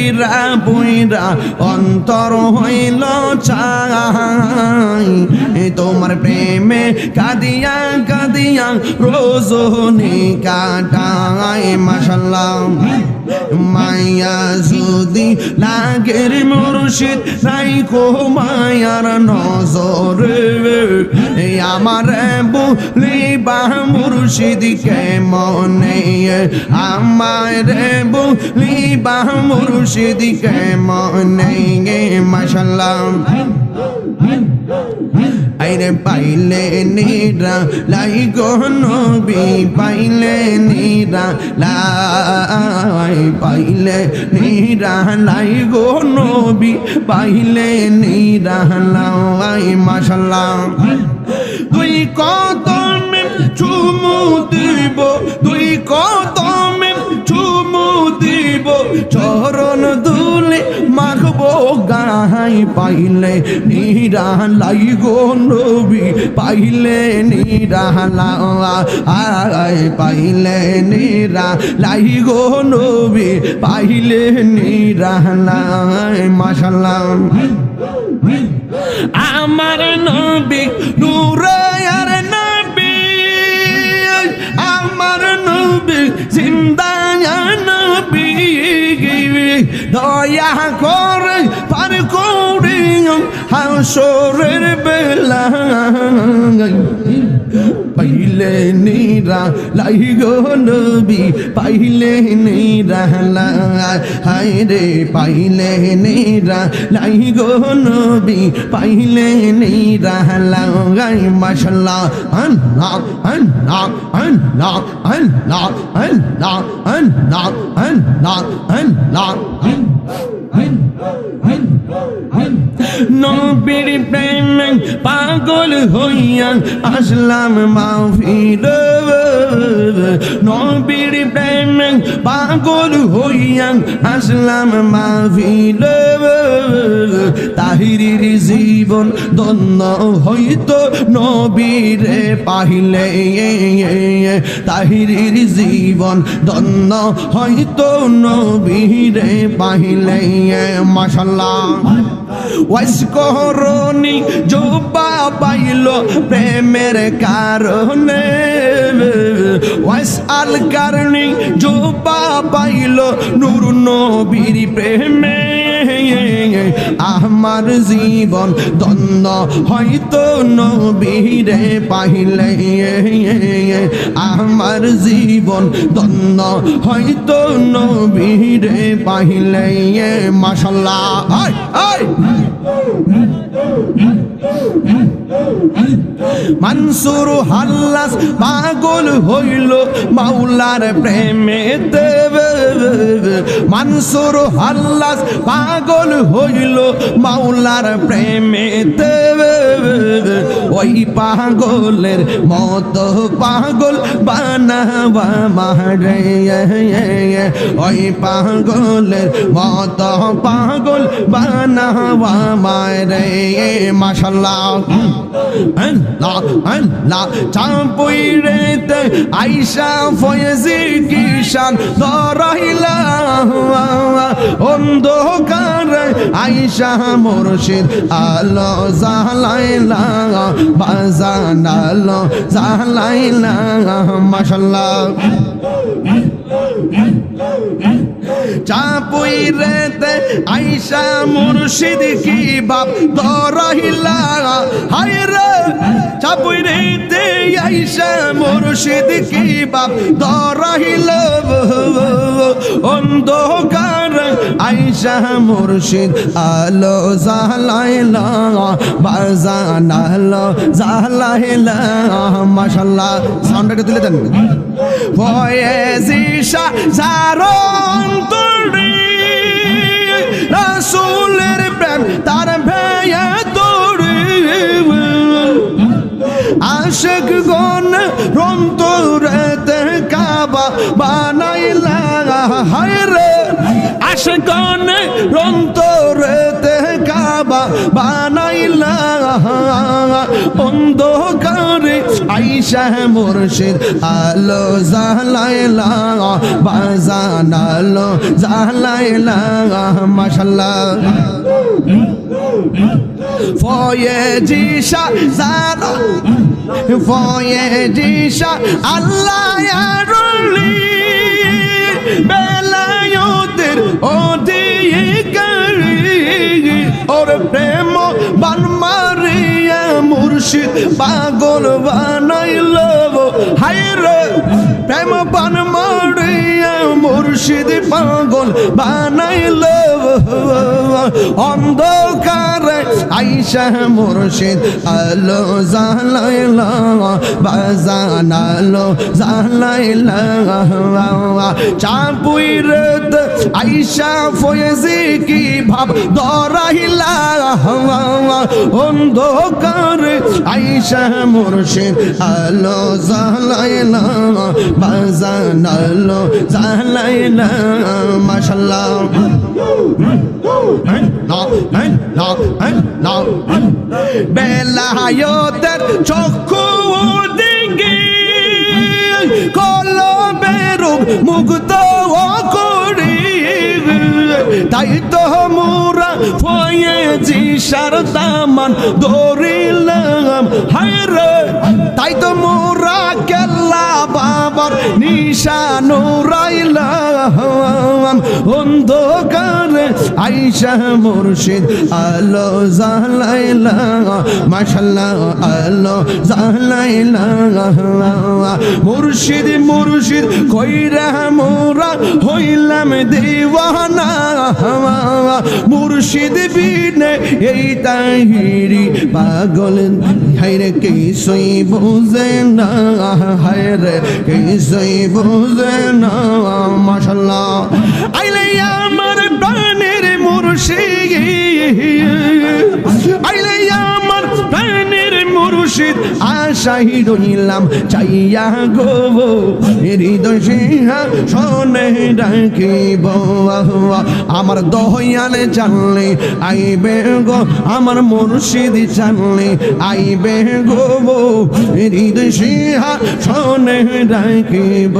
পুইরা পুইরা অন্তর হইল চাই তোমার প্রেমে কাঁদিয়া কাদিয়া কাদিয়া রোজনি কাটাই মাসাল্লাহ মায়া যদি লাগের মুর্শিদ নাই কো মায়ার নজরে। আমার বলিবা মুর্শিদ, কে মনে? আমার বলিবা মুর্শিদ, কে মনে? মাসাল্লাহ আইরে পাইলে নিরা, লাই নবী, পাইলে নিরা, লাই পাইলে নিরা, লাই নবী, পাইলে নিরা, লাই মাশাল্লাহ তুই কত মে চুমু দিব তুই কত মে চুমু দিব, চরণ নাই পাইলে নিরালাই গো নবী, পাইলে নিরালা আয় পাইলে নিরালাই গো নবী, পাইলে নিরালাই মাশাল্লাহ আমার নবী দয়া করে পার করে হাসরের বেলা। পাইলে নিরা লাই গো নবী পাইলে নিরা হাই রে পাইলে নিরা লাই গো নবী পাইলে নিরা লাই মাশাল্লাহ আল্লাহ আল্লাহ আল্লাহ আল্লাহ আল্লাহ আল্লাহ আল্লাহ আল্লাহ নবীর প্রেমে পাগল হইয়া আসলাম মাহফিল। নবীর প্রেমে পাগল হইয়া আসলাম মাহফিল। তাহিরির জীবন দন্ন হইতো নবীরে পাহিলে। তাহিরির জীবন দন্ন হইতো নবীরে পাহিলে। মাশাল্লাহ ওয়াইস করনি জোবা পাইল প্রেমের কারণে। ওয়াইস আল কারণে জোবা পাইল নূর নবীর প্রেমে। আমার জীবন দন্ন হয়তো নবীরে পাইলে। আমার জীবন দন্ন হয়তো নবীরে পাইলে। মাসাল্লাহ মানসুর হাল্লাস পাগল হইল মাওলার প্রেমে মানসুর হাল্লাস পাগল হইল মাওলার প্রেমে ওই পাগলের মত পাগল বানাবা মারে। ওই পাগলের মত পাগল বানাবা মারে। মাশাল্লাহ চাপুই রেতে আইসা ফয়েজি কিষান দরাইলা অন্ধকার আইসা মুর্শিদ, আলো জালাইলা, বাজান আলো জালাইলা মাশাল্লাহ চাপুই রেতে আইসা মুর্শিদ কি বাপ দরাইলা? হায় রে, চাপুই রেতে আইসা মুর্শিদ কি বাপ দরাইল? অন্ধকার আইসা মুর্শিদ, আলো জালাইলা বাজান আলো জালাইলা মাশাল্লাহ সাউন্ডটা তুলে দেন। ফয়েজিশা সারন তুড়ি রাসূলের প্রেম তার ভেয়ে তোড়ি আশেক গন রন্তরেতে কাবা বানাইলা আশেক গন রন্তরেতে কাবা বানাইলা অন্ধকারে। আইসা মুর্শিদ, আলো জালাইলা বাজান আলো জালাইলা মাশাল্লাহ। ফয়ে জিশা জানো, ফয়ে জিশা, আল্লাহ আরলি বেলায়তের অধিকারী। ওর প্রেম বান মারিয়া মুর্শিদ, পাগল বানাইল হায়রে প্রেম বান মারিয়া মুর্শিদ, পাগল বানাইল অন্ধকারে আইসা মুর্শিদ, আলো জালাইলা বাজান আলো জালাইলা চাপুইরত আইসা ফয়েজি কি ভাব দরাইলা। অন্ধকারে আইসা মুর্শিদ, আলো জালাইলা বাজান আলো জালাইলা মাশাল্লাহ। বেলায়তের চক্ষু দিকে কলবের মুগ্ধ করি তাই তো মোরা ফয়েজি সারদামান দৌড়িলাম হায়রে তাই তো মোরা কেল্লা বাবার নিশানুরাইলাম অন্ধকারে আইসা মুর্শিদ আলো জালাইলা মাশাল্লাহ, আলো জালাইলা মুর্শিদ মুর্শিদ, কইরা মোরা হইলাম দিওয়ানা। মুর্শিদ বিনে, এই তাহিরি পাগল। হাইরে কিছুই বুঝে না হায়রে কিছুই বুঝে না, মাশাল্লাহ। আইলে আমার প্রাণের মুর্শিদ। মুর্শিদ আশাই রইলাম চাইয়া গো হৃদয় সিংহা শোনে, ডাকিব আমার দহিয়ালে জানলে আইবে গো, আমার মুর্শিদ জানলে আইবে গো হৃদয় সিংহা শোনে, ডাকিব